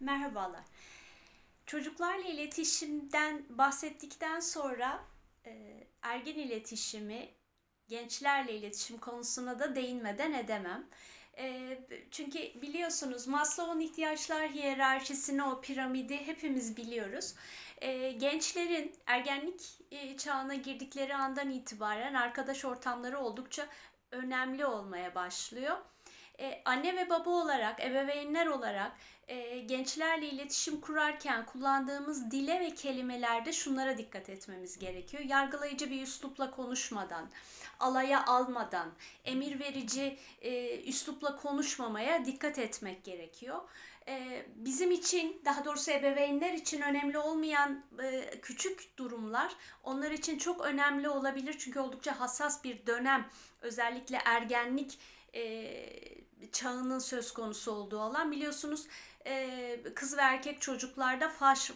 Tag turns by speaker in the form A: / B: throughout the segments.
A: Merhabalar. Çocuklarla iletişimden bahsettikten sonra e, ergen iletişimi, gençlerle iletişim konusuna da değinmeden edemem. E, çünkü biliyorsunuz Maslow'un ihtiyaçlar hiyerarşisini, o piramidi hepimiz biliyoruz. E, gençlerin ergenlik çağına girdikleri andan itibaren arkadaş ortamları oldukça önemli olmaya başlıyor. Ee, anne ve baba olarak, ebeveynler olarak e, gençlerle iletişim kurarken kullandığımız dile ve kelimelerde şunlara dikkat etmemiz gerekiyor. Yargılayıcı bir üslupla konuşmadan, alaya almadan, emir verici e, üslupla konuşmamaya dikkat etmek gerekiyor. E, bizim için, daha doğrusu ebeveynler için önemli olmayan e, küçük durumlar onlar için çok önemli olabilir. Çünkü oldukça hassas bir dönem, özellikle ergenlik e, çağının söz konusu olduğu alan biliyorsunuz e, kız ve erkek çocuklarda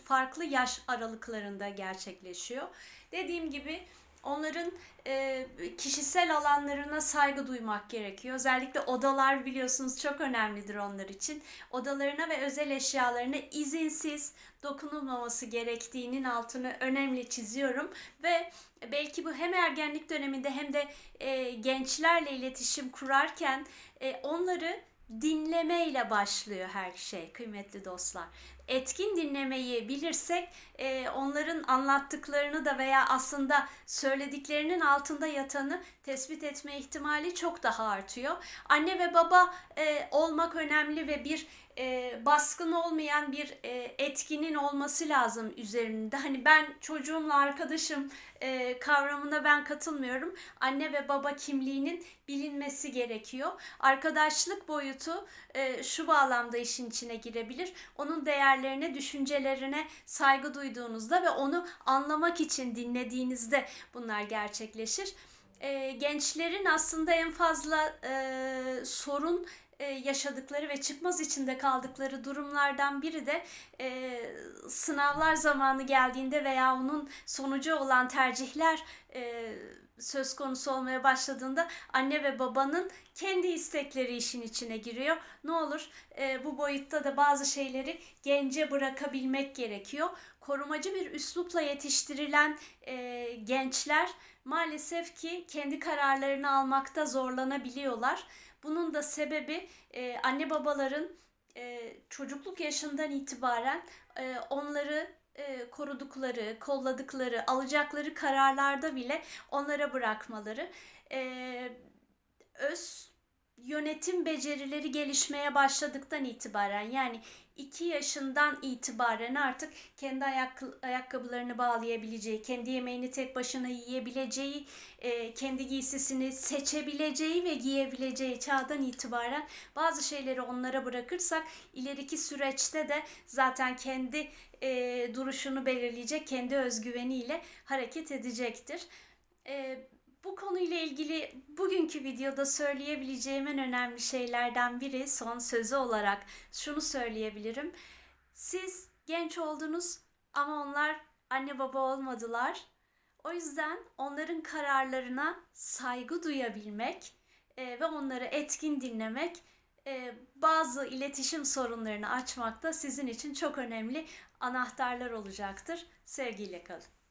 A: farklı yaş aralıklarında gerçekleşiyor. Dediğim gibi onların e, kişisel alanlarına saygı duymak gerekiyor. Özellikle odalar biliyorsunuz çok önemlidir onlar için. Odalarına ve özel eşyalarına izinsiz dokunulmaması gerektiğinin altını önemli çiziyorum ve belki bu hem ergenlik döneminde hem de e, gençlerle iletişim kurarken e, onları dinlemeyle başlıyor her şey kıymetli dostlar. Etkin dinlemeyi bilirsek e, onların anlattıklarını da veya aslında söylediklerinin altında yatanı tespit etme ihtimali çok daha artıyor. Anne ve baba e, olmak önemli ve bir e, baskın olmayan bir e, etkinin olması lazım üzerinde. Hani ben çocuğumla arkadaşım e, kavramına ben katılmıyorum. Anne ve baba kimliğinin bilinmesi gerekiyor. Arkadaşlık boyutu e, şu bağlamda işin içine girebilir. Onun değerlerine, düşüncelerine saygı duyduğunuzda ve onu anlamak için dinlediğinizde bunlar gerçekleşir. E, gençlerin aslında en fazla e, sorun e, yaşadıkları ve çıkmaz içinde kaldıkları durumlardan biri de e, sınavlar zamanı geldiğinde veya onun sonucu olan tercihler e, söz konusu olmaya başladığında anne ve babanın kendi istekleri işin içine giriyor. Ne olur e, bu boyutta da bazı şeyleri gence bırakabilmek gerekiyor. Korumacı bir üslupla yetiştirilen e, gençler maalesef ki kendi kararlarını almakta zorlanabiliyorlar. Bunun da sebebi e, anne babaların e, çocukluk yaşından itibaren e, onları e, korudukları, kolladıkları, alacakları kararlarda bile onlara bırakmaları. E, öz yönetim becerileri gelişmeye başladıktan itibaren yani 2 yaşından itibaren artık kendi ayak, ayakkabılarını bağlayabileceği, kendi yemeğini tek başına yiyebileceği, e, kendi giysisini seçebileceği ve giyebileceği çağdan itibaren bazı şeyleri onlara bırakırsak ileriki süreçte de zaten kendi e, duruşunu belirleyecek, kendi özgüveniyle hareket edecektir. İlgili bugünkü videoda söyleyebileceğim en önemli şeylerden biri son sözü olarak şunu söyleyebilirim. Siz genç oldunuz ama onlar anne baba olmadılar. O yüzden onların kararlarına saygı duyabilmek e, ve onları etkin dinlemek e, bazı iletişim sorunlarını açmakta sizin için çok önemli anahtarlar olacaktır. Sevgiyle kalın.